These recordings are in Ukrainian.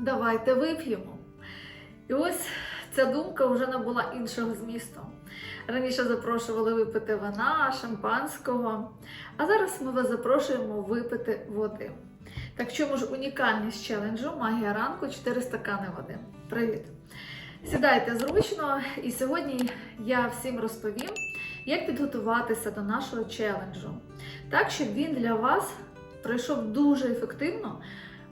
Давайте вип'ємо. І ось ця думка вже набула іншого змісту. Раніше запрошували випити вина, шампанського, а зараз ми вас запрошуємо випити води. Так чому ж унікальність челенджу Магія ранку 4 стакани води. Привіт! Сідайте зручно, і сьогодні я всім розповім, як підготуватися до нашого челенджу, так, щоб він для вас пройшов дуже ефективно.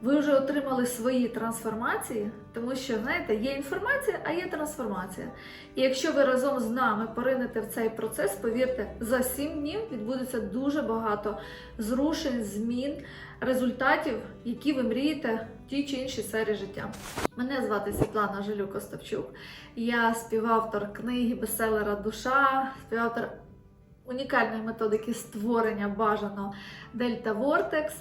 Ви вже отримали свої трансформації, тому що, знаєте, є інформація, а є трансформація. І якщо ви разом з нами поринете в цей процес, повірте, за 7 днів відбудеться дуже багато зрушень, змін, результатів, які ви мрієте в тій чи іншій сфері життя. Мене звати Світлана Жилюк Остапчук. Я співавтор книги бестселера Душа, співавтор унікальної методики створення бажано Дельта Вортекс.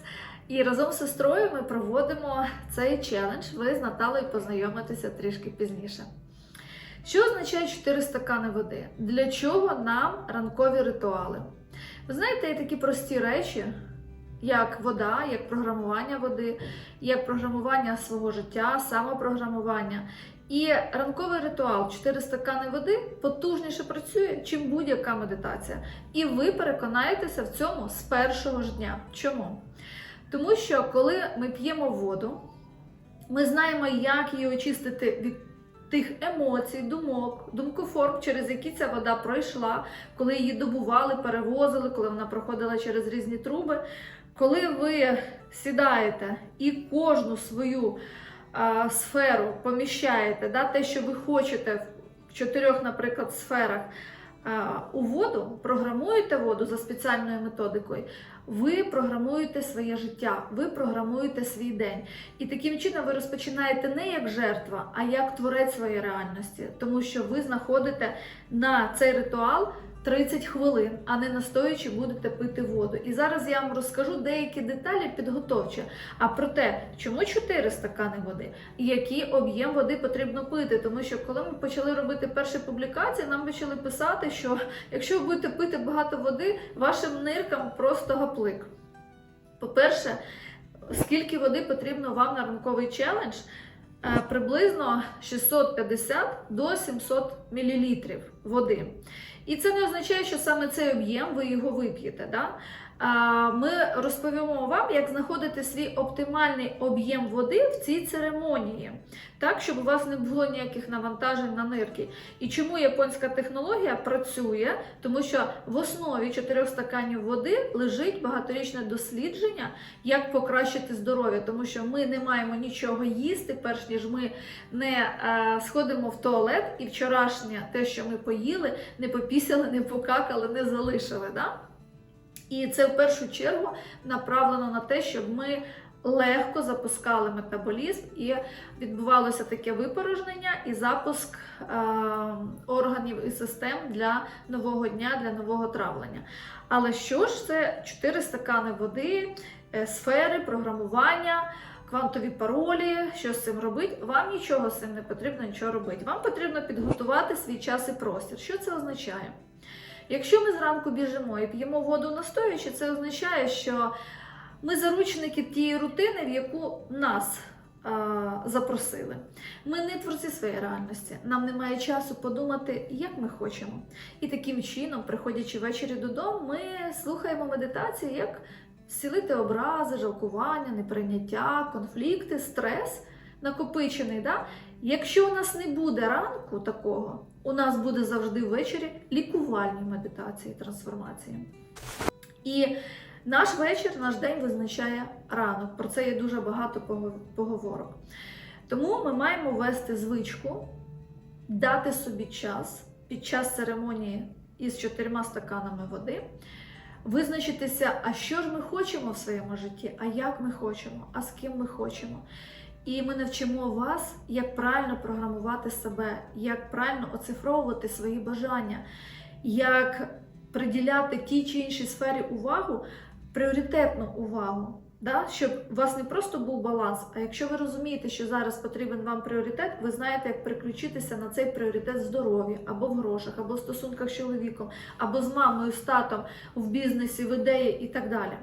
І разом з сестрою ми проводимо цей челендж. Ви з Наталою познайомитеся трішки пізніше. Що означає 4 стакани води? Для чого нам ранкові ритуали? Ви знаєте, є такі прості речі, як вода, як програмування води, як програмування свого життя, самопрограмування. І ранковий ритуал 4 стакани води потужніше працює, чим будь-яка медитація. І ви переконаєтеся в цьому з першого ж дня. Чому? Тому що коли ми п'ємо воду, ми знаємо, як її очистити від тих емоцій, думок, думкоформ, через які ця вода пройшла, коли її добували, перевозили, коли вона проходила через різні труби. Коли ви сідаєте і кожну свою а, сферу поміщаєте, да, те, що ви хочете в чотирьох, наприклад, сферах у воду, програмуєте воду за спеціальною методикою, ви програмуєте своє життя, ви програмуєте свій день. І таким чином ви розпочинаєте не як жертва, а як творець своєї реальності, тому що ви знаходите на цей ритуал 30 хвилин, а не настоючи будете пити воду. І зараз я вам розкажу деякі деталі підготовчі. А про те, чому 4 стакани води і який об'єм води потрібно пити. Тому що коли ми почали робити перші публікації, нам почали писати, що якщо ви будете пити багато води, вашим ниркам просто гаплик. По-перше, скільки води потрібно вам на ранковий челендж? Е, Приблизно 650 до 700 мл води. І це не означає, що саме цей об'єм ви його вип'єте. Да? Ми розповімо вам, як знаходити свій оптимальний об'єм води в цій церемонії, так, щоб у вас не було ніяких навантажень на нирки. І чому японська технологія працює? Тому що в основі 4 стаканів води лежить багаторічне дослідження, як покращити здоров'я, тому що ми не маємо нічого їсти, перш ніж ми не е, сходимо в туалет, і вчорашнє те, що ми поїли, не попісяли, не покакали, не залишили. Да? І це в першу чергу направлено на те, щоб ми легко запускали метаболізм і відбувалося таке випорожнення і запуск е, органів і систем для нового дня, для нового травлення. Але що ж це 4 стакани води, е, сфери, програмування. Квантові паролі, що з цим робити, вам нічого з цим не потрібно нічого робити. Вам потрібно підготувати свій час і простір. Що це означає? Якщо ми зранку біжимо і п'ємо воду настоючи, це означає, що ми заручники тієї рутини, в яку нас а, запросили. Ми не творці своєї реальності. Нам немає часу подумати, як ми хочемо. І таким чином, приходячи ввечері додому, ми слухаємо медитації, як зцілити образи, жалкування, неприйняття, конфлікти, стрес накопичений. Да? Якщо у нас не буде ранку такого, у нас буде завжди ввечері лікувальні медитації, трансформації. І наш вечір, наш день визначає ранок. Про це є дуже багато поговорок. Тому ми маємо ввести звичку, дати собі час під час церемонії із чотирма стаканами води. Визначитися, а що ж ми хочемо в своєму житті, а як ми хочемо, а з ким ми хочемо. І ми навчимо вас, як правильно програмувати себе, як правильно оцифровувати свої бажання, як приділяти тій чи іншій сфері увагу, пріоритетну увагу. Да? Щоб у вас не просто був баланс, а якщо ви розумієте, що зараз потрібен вам пріоритет, ви знаєте, як переключитися на цей пріоритет в здоров'ї, або в грошах, або в стосунках з чоловіком, або з мамою, з татом, в бізнесі, в ідеї і так далі.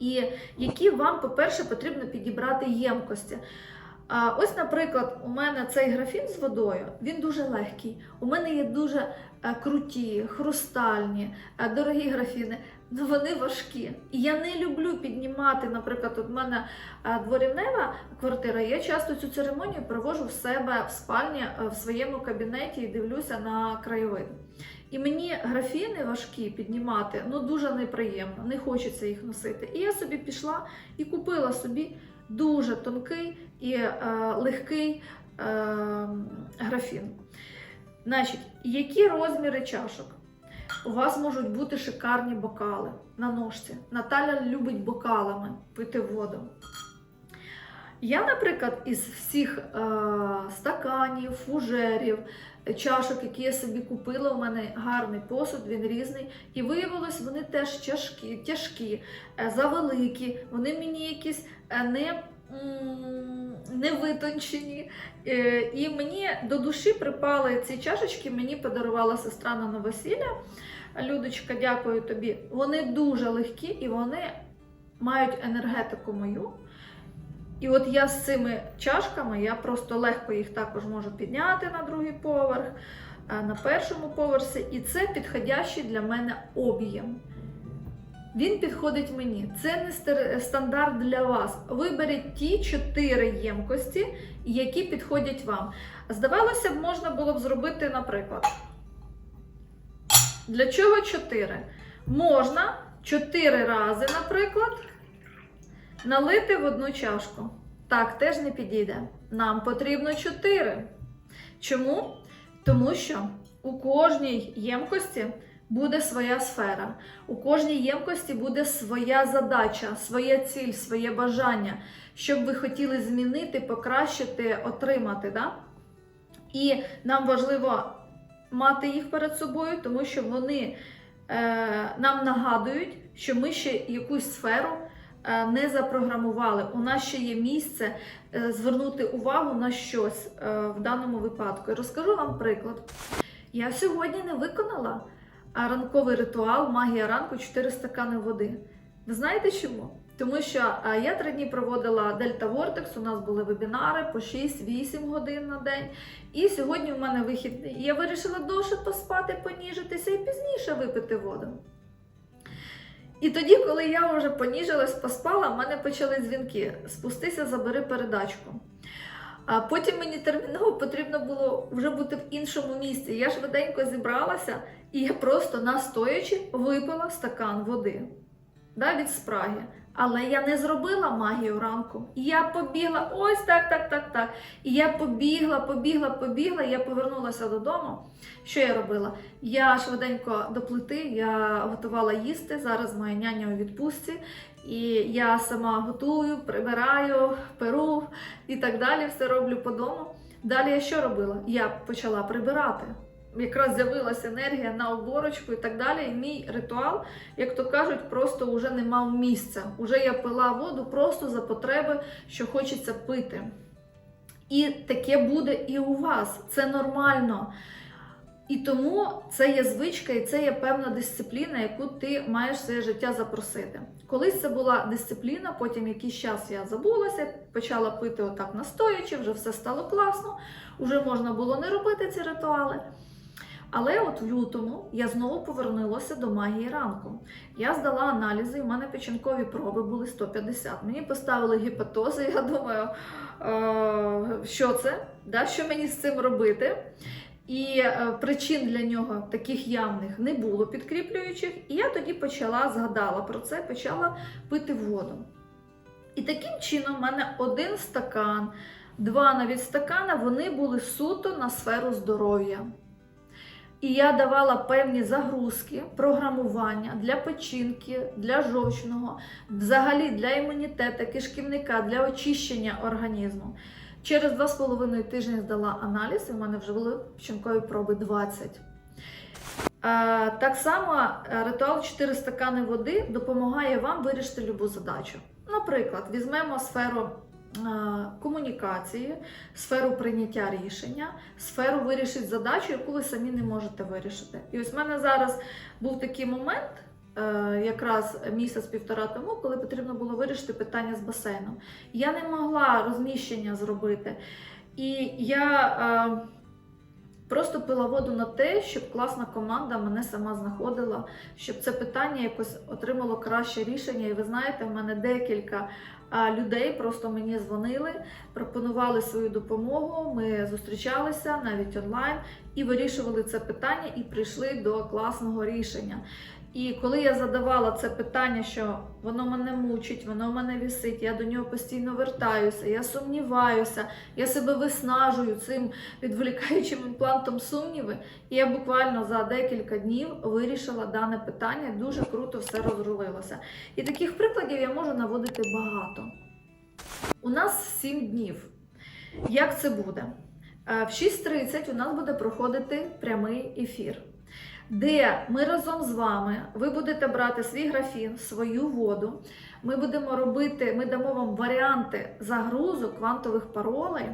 І які вам, по-перше, потрібно підібрати ємкості. Ось, наприклад, у мене цей графін з водою, він дуже легкий. У мене є дуже е, круті, хрустальні, е, дорогі графіни, але вони важкі. І я не люблю піднімати, наприклад, в мене е, дворівнева квартира. Я часто цю церемонію провожу в себе в спальні в своєму кабінеті і дивлюся на краєвид. І мені графіни важкі піднімати ну дуже неприємно, не хочеться їх носити. І я собі пішла і купила собі дуже тонкий і е, легкий е, графін. Значить, які розміри чашок? У вас можуть бути шикарні бокали на ножці. Наталя любить бокалами пити воду. Я, наприклад, із всіх е, стаканів, фужерів, чашок, які я собі купила, у мене гарний посуд, він різний. І виявилось, вони теж тяжкі, тяжкі, е, завеликі, вони мені якісь е, не, витончені. Е, І мені до душі припали ці чашечки, мені подарувала сестра на новосілля. Людочка, дякую тобі. Вони дуже легкі і вони мають енергетику мою. І от я з цими чашками, я просто легко їх також можу підняти на другий поверх, е, на першому поверсі. І це підходящий для мене об'єм. Він підходить мені. Це не стандарт для вас. Виберіть ті чотири ємкості, які підходять вам. Здавалося б, можна було б зробити, наприклад. Для чого чотири? Можна чотири рази, наприклад, налити в одну чашку. Так, теж не підійде. Нам потрібно 4. Чому? Тому що у кожній ємкості буде своя сфера. У кожній ємкості буде своя задача, своя ціль, своє бажання, що б ви хотіли змінити, покращити, отримати. Да? І нам важливо мати їх перед собою, тому що вони е, нам нагадують, що ми ще якусь сферу не запрограмували. У нас ще є місце е, звернути увагу на щось е, в даному випадку. Розкажу вам приклад. Я сьогодні не виконала ранковий ритуал магія ранку 4 стакани води. Ви знаєте чому? Тому що я три дні проводила Дельта Вортекс, у нас були вебінари по 6-8 годин на день. І сьогодні в мене вихідний. Я вирішила довше поспати, поніжитися і пізніше випити воду. І тоді, коли я вже поніжилась, поспала, в мене почали дзвінки: спустися, забери передачку. А потім мені терміново потрібно було вже бути в іншому місці. Я швиденько зібралася, і я просто настоячи випила стакан води да, від спраги. Але я не зробила магію ранку. І Я побігла ось так, так, так, так. І я побігла, побігла, побігла. Я повернулася додому. Що я робила? Я швиденько до плити, я готувала їсти. Зараз моя няня у відпустці. І я сама готую, прибираю, перу і так далі. Все роблю по дому. Далі я що робила? Я почала прибирати. Якраз з'явилася енергія на оборочку і так далі. І мій ритуал, як то кажуть, просто вже не мав місця. Уже я пила воду просто за потреби, що хочеться пити. І таке буде і у вас. Це нормально. І тому це є звичка, і це є певна дисципліна, яку ти маєш своє життя запросити. Колись це була дисципліна, потім якийсь час я забулася, почала пити отак настоячи, вже все стало класно, вже можна було не робити ці ритуали. Але от в лютому я знову повернулася до магії ранку. Я здала аналізи, в мене печінкові проби були 150. Мені поставили гепатози, я думаю, е, що це, да, що мені з цим робити. І е, причин для нього таких явних не було підкріплюючих. І я тоді почала, згадала про це, почала пити воду. І таким чином в мене один стакан, два навіть стакана, вони були суто на сферу здоров'я. І я давала певні загрузки, програмування для печінки, для жовчного, взагалі для імунітету, кишківника, для очищення організму. Через 2,5 тижні здала аналіз, і в мене вже були печінкові проби 20. Е, Так само е, ритуал 4 стакани води допомагає вам вирішити любу задачу. Наприклад, візьмемо сферу комунікації, сферу прийняття рішення, сферу вирішити задачу, яку ви самі не можете вирішити. І ось в мене зараз був такий момент, е, якраз місяць-півтора тому, коли потрібно було вирішити питання з басейном. Я не могла розміщення зробити. І я е, просто пила воду на те, щоб класна команда мене сама знаходила, щоб це питання якось отримало краще рішення. І ви знаєте, в мене декілька людей просто мені дзвонили, пропонували свою допомогу. Ми зустрічалися навіть онлайн і вирішували це питання, і прийшли до класного рішення. І коли я задавала це питання, що воно мене мучить, воно мене вісить, я до нього постійно вертаюся, я сумніваюся, я себе виснажую цим відволікаючим імплантом сумніви. І я буквально за декілька днів вирішила дане питання, дуже круто все розрулилося. І таких прикладів я можу наводити багато. У нас 7 днів. Як це буде? Е, В 6.30 у нас буде проходити прямий ефір, де ми разом з вами ви будете брати свій графін, свою воду. Ми будемо робити, ми дамо вам варіанти загрузу квантових паролей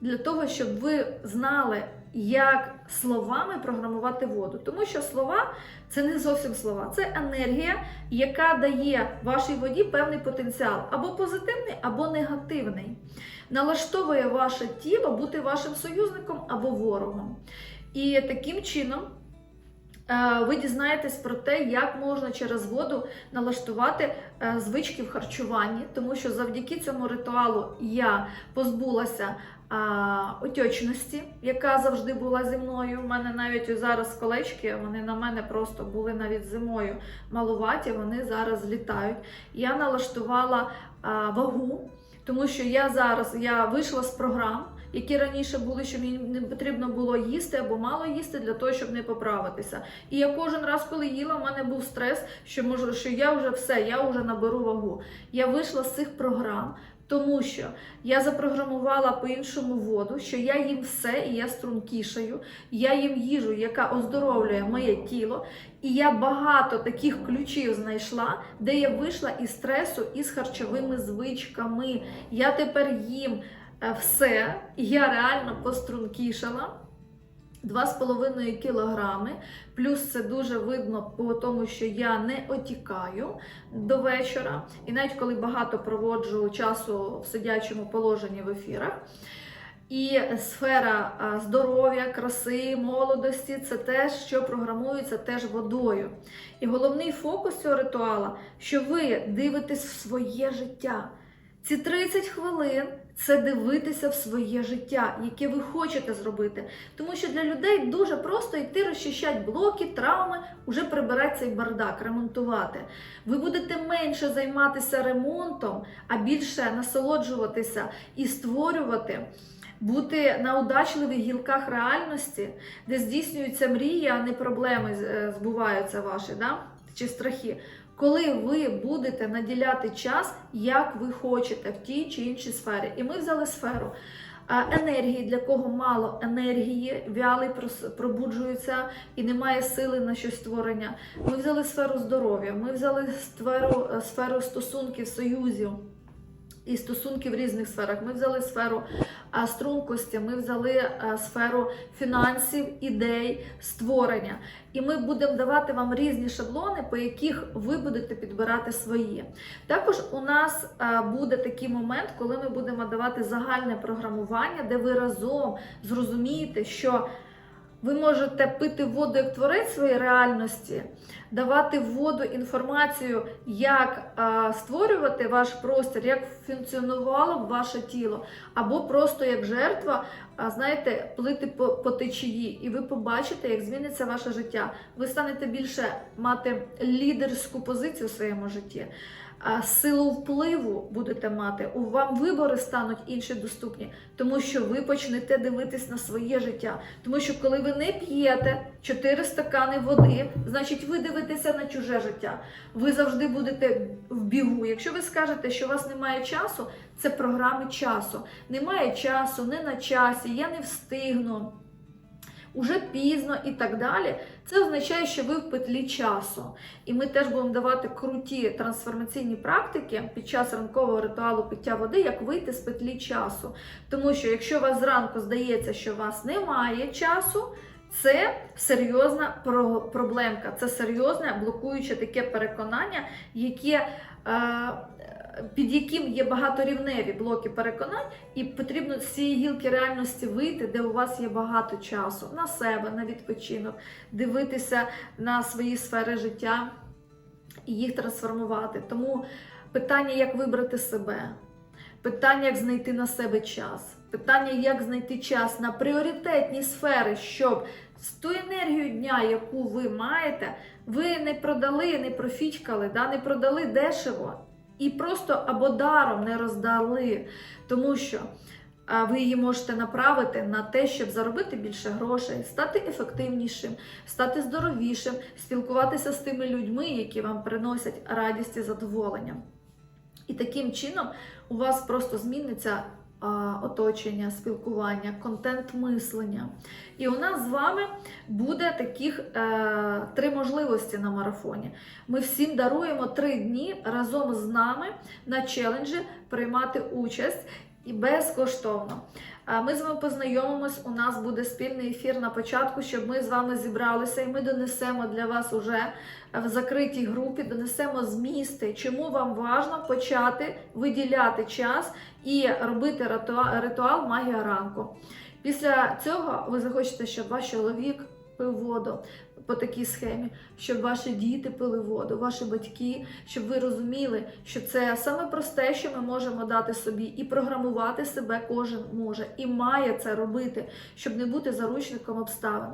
для того, щоб ви знали, як словами програмувати воду. Тому що слова це не зовсім слова, це енергія, яка дає вашій воді певний потенціал або позитивний, або негативний. Налаштовує ваше тіло бути вашим союзником або ворогом. І таким чином. Е, Ви дізнаєтесь про те, як можна через воду налаштувати е, звички в харчуванні, тому що завдяки цьому ритуалу я позбулася а, отечності, яка завжди була зі мною. У мене навіть зараз колечки, вони на мене просто були навіть зимою малуваті, вони зараз злітають. Я налаштувала вагу, тому що я зараз я вийшла з програм. Які раніше були, що мені не потрібно було їсти або мало їсти для того, щоб не поправитися. І я кожен раз, коли їла, в мене був стрес, що може, що я вже все, я вже наберу вагу. Я вийшла з цих програм, тому що я запрограмувала по-іншому воду, що я їм все і я стрункішаю, я їм їжу, яка оздоровлює моє тіло. І я багато таких ключів знайшла, де я вийшла із стресу, із харчовими звичками. Я тепер їм все, я реально пострункішала. 2,5 кілограми, плюс це дуже видно по тому, що я не отікаю до вечора. І навіть коли багато проводжу часу в сидячому положенні в ефірах. І сфера здоров'я, краси, молодості це те, що програмується теж водою. І головний фокус цього ритуала, що ви дивитесь в своє життя. Ці 30 хвилин це дивитися в своє життя, яке ви хочете зробити. Тому що для людей дуже просто йти розчищати блоки, травми, уже прибирати цей бардак, ремонтувати. Ви будете менше займатися ремонтом, а більше насолоджуватися і створювати. Бути на удачливих гілках реальності, де здійснюються мрії, а не проблеми е, збуваються ваші, да? чи страхи. Коли ви будете наділяти час, як ви хочете в тій чи іншій сфері. І ми взяли сферу енергії, для кого мало енергії, вялий пробуджується і немає сили на щось створення. Ми взяли сферу здоров'я, ми взяли сферу, е, сферу стосунків, союзів. І стосунки в різних сферах. Ми взяли сферу стрункості, ми взяли сферу фінансів, ідей, створення. І ми будемо давати вам різні шаблони, по яких ви будете підбирати свої. Також у нас буде такий момент, коли ми будемо давати загальне програмування, де ви разом зрозумієте, що ви можете пити воду як творець своєї реальності, давати воду інформацію, як а, створювати ваш простір, як функціонувало б ваше тіло, або просто як жертва, а, знаєте, плити по, по течії, і ви побачите, як зміниться ваше життя. Ви станете більше мати лідерську позицію в своєму житті. Силу впливу будете мати, у вам вибори стануть інші доступні, тому що ви почнете дивитись на своє життя. Тому що коли ви не п'єте 4 стакани води, значить ви дивитеся на чуже життя. Ви завжди будете в бігу. Якщо ви скажете, що у вас немає часу, це програми часу. Немає часу, не на часі, я не встигну. Уже пізно і так далі. Це означає, що ви в петлі часу. І ми теж будемо давати круті трансформаційні практики під час ранкового ритуалу пиття води, як вийти з петлі часу. Тому що якщо у вас зранку здається, що у вас немає часу, Це серйозна проблемка, це серйозне блокуюче таке переконання, яке, е, під яким є багаторівневі блоки переконань, і потрібно з цієї гілки реальності вийти, де у вас є багато часу на себе, на відпочинок, дивитися на свої сфери життя і їх трансформувати. Тому питання, як вибрати себе, питання, як знайти на себе час, питання, як знайти час на пріоритетні сфери, щоб з ту енергію дня, яку ви маєте, ви не продали, не профічкали, да, не продали дешево і просто або даром не роздали, тому що ви її можете направити на те, щоб заробити більше грошей, стати ефективнішим, стати здоровішим, спілкуватися з тими людьми, які вам приносять радість і задоволення. І таким чином у вас просто зміниться оточення, спілкування, контент мислення. І у нас з вами буде таких е, три можливості на марафоні. Ми всім даруємо три дні разом з нами на челенджі приймати участь і безкоштовно. Ми з вами познайомимось. У нас буде спільний ефір на початку, щоб ми з вами зібралися, і ми донесемо для вас уже в закритій групі, донесемо змісти, чому вам важно почати виділяти час і робити ритуал магія ранку. Після цього ви захочете, щоб ваш чоловік пив воду по такій схемі, щоб ваші діти пили воду, ваші батьки, щоб ви розуміли, що це саме просте, що ми можемо дати собі, і програмувати себе кожен може і має це робити, щоб не бути заручником обставин.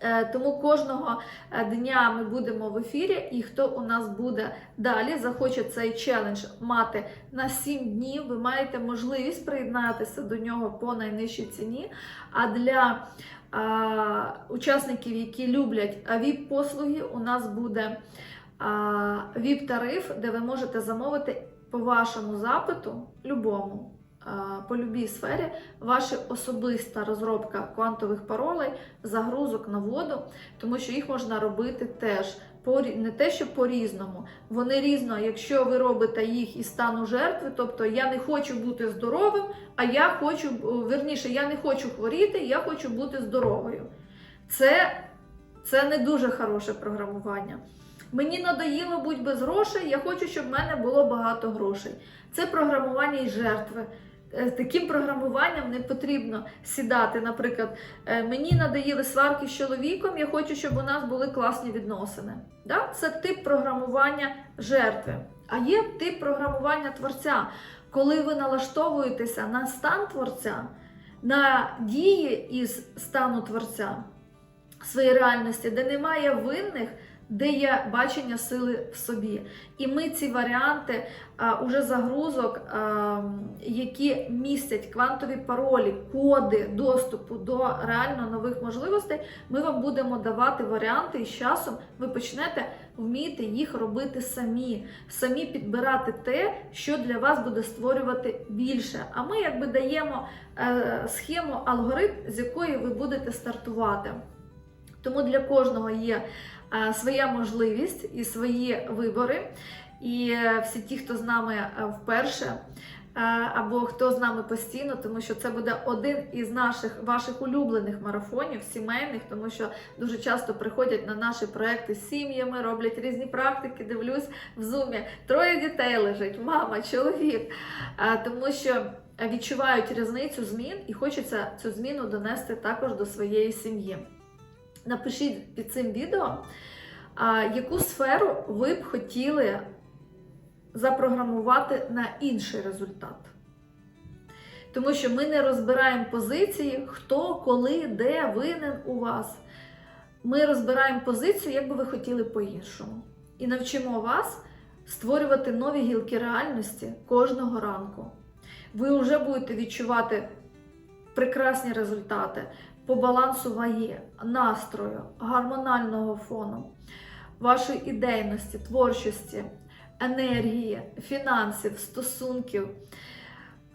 Е, Тому кожного е, дня ми будемо в ефірі, і хто у нас буде далі, захоче цей челендж мати на 7 днів, ви маєте можливість приєднатися до нього по найнижчій ціні. А для а, учасників, які люблять ВІП-послуги, у нас буде ВІП-тариф, де ви можете замовити по вашому запиту, любому, по любій сфері, ваша особиста розробка квантових паролей, загрузок на воду, тому що їх можна робити теж. Не те, що по-різному, вони різно, якщо ви робите їх із стану жертви, тобто я не хочу бути здоровим, а я хочу, верніше, я не хочу хворіти, я хочу бути здоровою. Це, це не дуже хороше програмування. Мені надоїло бути без грошей, я хочу, щоб в мене було багато грошей. Це програмування із жертви. Е, Таким програмуванням не потрібно сідати. Наприклад, е, мені надоїли сварки з чоловіком, я хочу, щоб у нас були класні відносини. Це тип програмування жертви. А є тип програмування творця, коли ви налаштовуєтеся на стан творця, на дії із стану творця своєї реальності, де немає винних, де є бачення сили в собі. І ми ці варіанти а, уже загрузок, а, які містять квантові паролі, коди доступу до реально нових можливостей, ми вам будемо давати варіанти, і з часом ви почнете вміти їх робити самі, самі підбирати те, що для вас буде створювати більше. А ми якби даємо е, схему, алгоритм, з якої ви будете стартувати. Тому для кожного є е, своя можливість і свої вибори. І е, всі ті, хто з нами е, вперше, або хто з нами постійно, тому що це буде один із наших ваших улюблених марафонів, сімейних, тому що дуже часто приходять на наші проекти з сім'ями, роблять різні практики. Дивлюсь в зумі. Троє дітей лежить, мама, чоловік. Тому що відчувають різницю змін і хочеться цю зміну донести також до своєї сім'ї. Напишіть під цим відео, яку сферу ви б хотіли запрограмувати на інший результат. Тому що ми не розбираємо позиції, хто, коли, де винен у вас. Ми розбираємо позицію, як би ви хотіли по-іншому. І навчимо вас створювати нові гілки реальності кожного ранку. Ви вже будете відчувати прекрасні результати по балансу ваги, настрою, гормонального фону, вашої ідейності, творчості, енергії, фінансів, стосунків.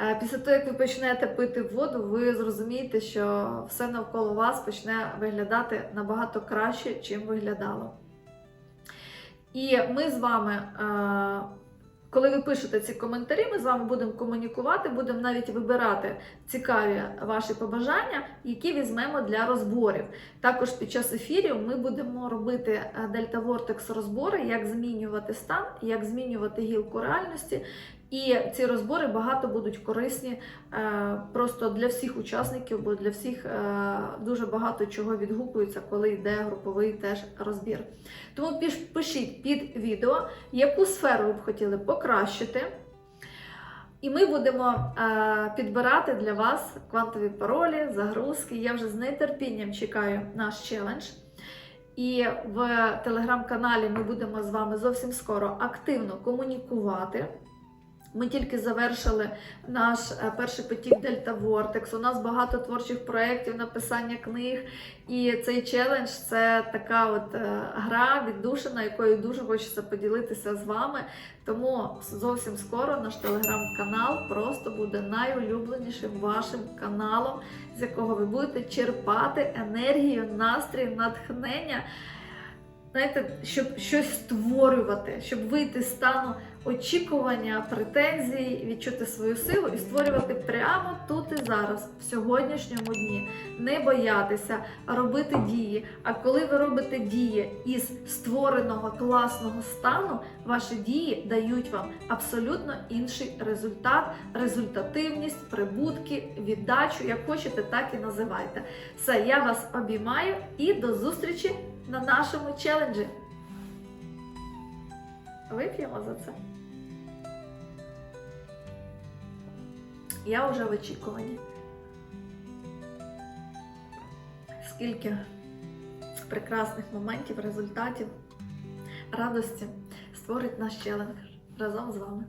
Е, Після того, як ви почнете пити воду, ви зрозумієте, що все навколо вас почне виглядати набагато краще, чим виглядало. І ми з вами е, коли ви пишете ці коментарі, ми з вами будемо комунікувати, будемо навіть вибирати цікаві ваші побажання, які візьмемо для розборів. Також під час ефірів ми будемо робити е, Дельта Вортекс розбори, як змінювати стан, як змінювати гілку реальності. І ці розбори багато будуть корисні е, просто для всіх учасників, бо для всіх е, дуже багато чого відгукується, коли йде груповий теж розбір. Тому пишіть під відео, яку сферу ви б хотіли покращити. І ми будемо е, підбирати для вас квантові паролі, загрузки. Я вже з нетерпінням чекаю наш челендж. І в телеграм-каналі ми будемо з вами зовсім скоро активно комунікувати. Ми тільки завершили наш е, перший потік Дельта Вортекс. У нас багато творчих проєктів, написання книг. І цей челендж це така от е, гра віддушина, якою дуже хочеться поділитися з вами. Тому зовсім скоро наш телеграм-канал просто буде найулюбленішим вашим каналом, з якого ви будете черпати енергію, настрій, натхнення. Знаєте, щоб щось створювати, щоб вийти з стану очікування, претензій, відчути свою силу і створювати прямо тут і зараз, в сьогоднішньому дні. Не боятися, робити дії. А коли ви робите дії із створеного класного стану, ваші дії дають вам абсолютно інший результат, результативність, прибутки, віддачу, як хочете, так і називайте. Все, я вас обіймаю і до зустрічі на нашому челенджі. Вип'ємо за це. Я вже в очікуванні. Скільки прекрасних моментів, результатів, радості створить наш челендж разом з вами.